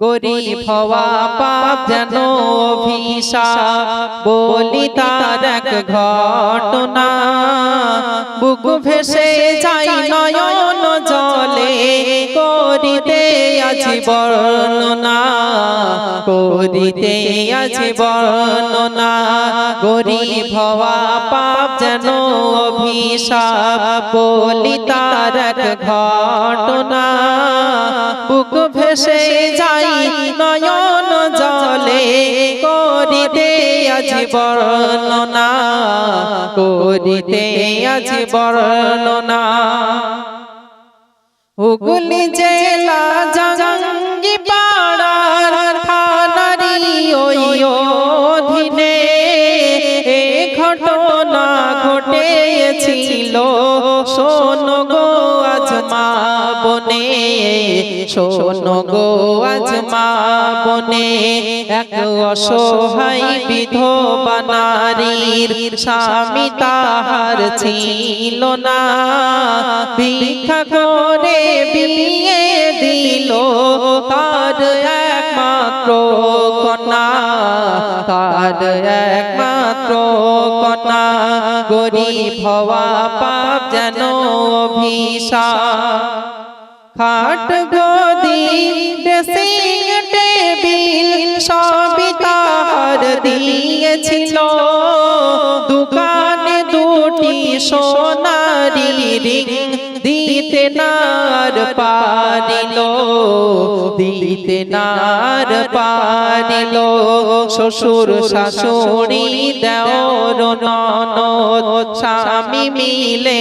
গরিব হওয়া পাপ যেন অভিশাপ বলি তার এক ঘটনা, বুক ভেসে যাই নয়ন জলে। করিতে আছি বর্ণনা, করিতে আছি বর্ণনা, গরিব হওয়া পাপ যেন অভিশাপ বলি তার এক ঘটনা। বুক ভেসে যাই নয়ন জলে, করিতে আছি বর্ণনা, করিতে আছি বর্ণনা। হুগলি জেলা জঙ্গি পাড়ার থানারি ওই অধীনে ঘটনা ঘটেছিল। বনে শোনো গো, আজ মা বনে এক অসহায় বিধবা নারীর স্বামী তাহার ছিল না। ভিক্ষা করে বিয়ে দিল তার একমাত্র কন্যা। তার একমাত্র কন্যা, গরিব হওয়া পাপ যেন অভিশাপ। খাট গদি ড্রেসিং টেবিল সবই দিয়েছিল। দোকানে দুটি সোনারি রিং দিতে নার পারিল দিতে নার পারিল শ্বশুর শাশুড়ি দেওর ননদ, স্বামী মিলে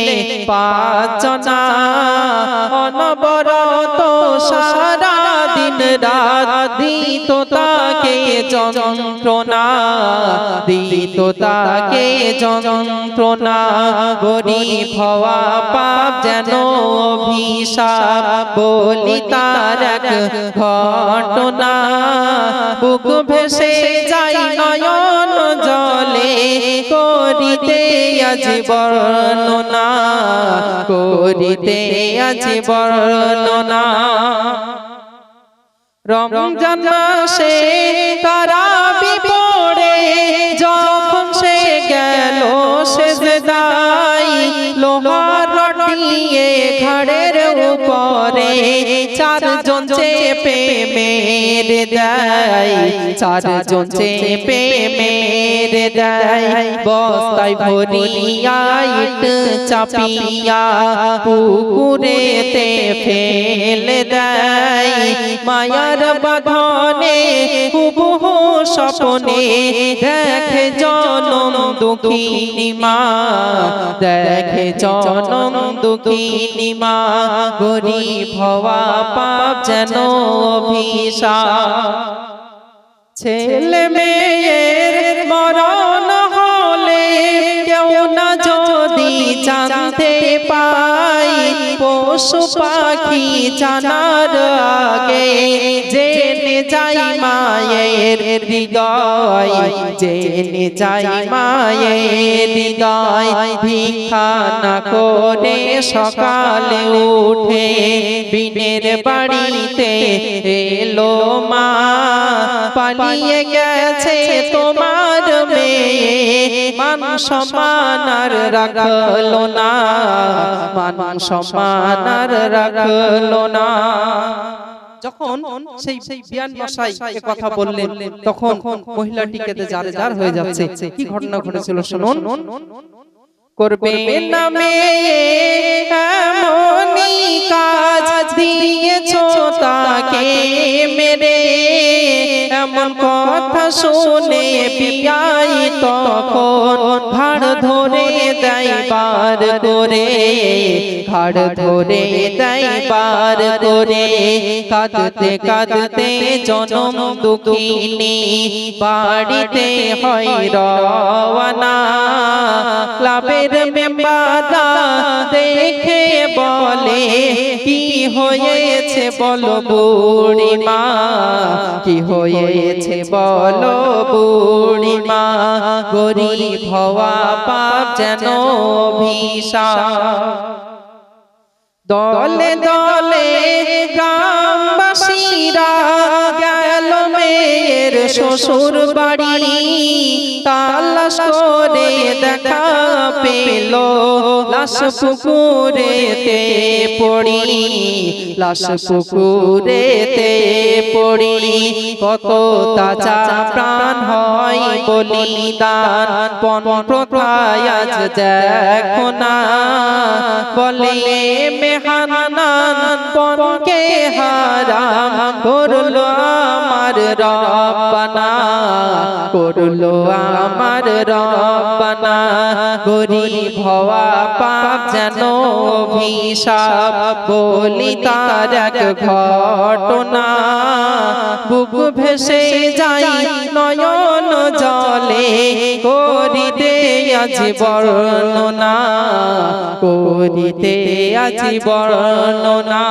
পাচনা। অনবরত সারা রাত দিত তাকে যন্ত্রণা দিত তাকে যন্ত্রণা, গরিব হওয়া পাপ যেন অভিশাপ বলি তার এক ঘটনা। বুক ভেসে যাই নয়ন জলে, করিতে আজি বর্ণনা, করিতে আজি বর্ণনা। রমজান মাসে তারা বিপড়ে যখন সে গেল সে সেজদাই লোহার রটিয়ে ঘাড়ের উপরে চারজন চেপে মেরে দেয়। চারজন চেপে মেরে দেয়। বস্তায় ভরিয়া ইট চাপিয়া পুকুরেতে ফেলে দেয়। মায়ার বাঁধনে হুবহু স্বপনে দেখে জনম দুঃখিনী মা। দেখে জনম দুঃখিনী মা গরিব হওয়া পাপ যেন অভিশা ছেলে মেয়ের মরণ হলে কেউ না যদি পাই পশু পাখি জানার আগে জেনে যাই মায়ের হৃদয়, জেনে যাই মায়ের হৃদয়। ভিক্ষা করে সকালে উঠে বিনের বাড়িতে এলো মা, পালিয়ে গেছে তোমার মান সমান আর রাখল না, মান সমান আর রাখল না। যখন সেই বিয়ান মশাই কথা বললেন, তখন মহিলাটিকে যার যার হয়ে যাচ্ছে। কি ঘটনা ঘটেছিল শুনুন। করবে নামে এমনই কাজ দিয়েছ তাকে মেরে। এমন কথা শুনে তখন ঘাড় ধরে দেয় বার করে, ঘাড় ধরে দেয় বার করে, কাঁদতে কাঁদতে জনম দুঃখিনী বাড়িতে হয় রওয়ানা। ক্লাবের মেম্বাররা দেখে কি হয়েছে বলো বুড়িমা? কি হয়েছে বলো বুড়িমা? গরিব হওয়া পাপ যেন ভিসা দলে দলে গ্রামবাসীরা মেয়ের শ্বশুর বাড়ি তালাশ করে দেখা পেল। লাশ পুকুরেতে পড়ি লাশ পুকুরেতে পড়ি। কত তাজা প্রাণ হয় পন দেখো না। বলে মেহানান পনকে হারাম করল আমার রব্বানা। করল আমার রব্বানা। পাপ যেন বলি তার এক ঘটনা। বুক ভেসে যাই নয়ন জলে। করিতে আজি বর্ণনা করিতে আজি বর্ণনা।